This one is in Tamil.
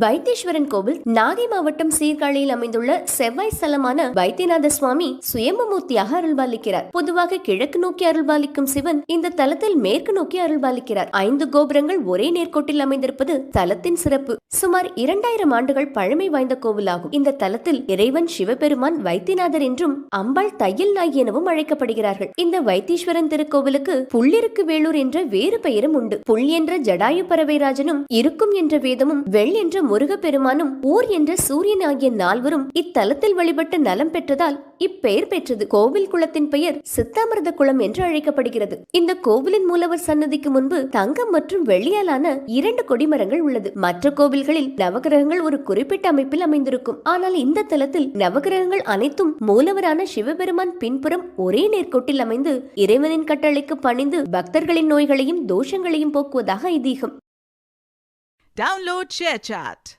வைத்தீஸ்வரன் கோவில் நாகை மாவட்டம் சீர்காழியில் அமைந்துள்ள செவ்வாய் ஸ்தலமான வைத்தியநாத சுவாமி சுயம்பமூர்த்தியாக அருள்பாலிக்கிறார். பொதுவாக கிழக்கு நோக்கி அருள்பாலிக்கும் சிவன் இந்த தலத்தில் மேற்கு நோக்கி அருள்பாலிக்கிறார். ஐந்து கோபுரங்கள் ஒரே நேர்கோட்டில் அமைந்திருப்பது தலத்தின் சிறப்பு. சுமார் இரண்டாயிரம் ஆண்டுகள் பழமை வாய்ந்த கோவிலாகும். இந்த தலத்தில் இறைவன் சிவபெருமான் வைத்தியநாதர் என்றும் அம்பாள் தையல் நாய் எனவும் அழைக்கப்படுகிறார்கள். இந்த வைத்தீஸ்வரன் திருக்கோவிலுக்கு புள்ளிருக்கு வேலூர் என்ற வேறு பெயரும் உண்டு. புல் என்ற ஜடாயு பறவைராஜனும் இருக்கும் என்ற வேதமும் வெள் என்ற முருகப்பெருமானும் ஊர் என்ற சூரியன் ஆகிய நால்வரும் இத்தலத்தில் வழிபட்டு நலம் பெற்றதால் இப்பெயர் பெற்றது கோவில் குளத்தின் பெயர் சித்தாமிரத குளம் என்று அழைக்கப்படுகிறது. இந்த கோவிலின் மூலவர் சன்னதிக்கு முன்பு தங்கம் மற்றும் வெள்ளியாலான இரண்டு கொடிமரங்கள் உள்ளது. மற்ற கோவில்களில் நவகிரகங்கள் ஒரு குறிப்பிட்ட அமைப்பில் அமைந்திருக்கும். ஆனால் இந்த தலத்தில் நவகிரகங்கள் அனைத்தும் மூலவரான சிவபெருமான் பின்புறம் ஒரே நேர்கோட்டில் அமைந்து இறைவனின் கட்டளைக்கு பணிந்து பக்தர்களின் நோய்களையும் தோஷங்களையும் போக்குவதாக ஐதீகம். Download ShareChat.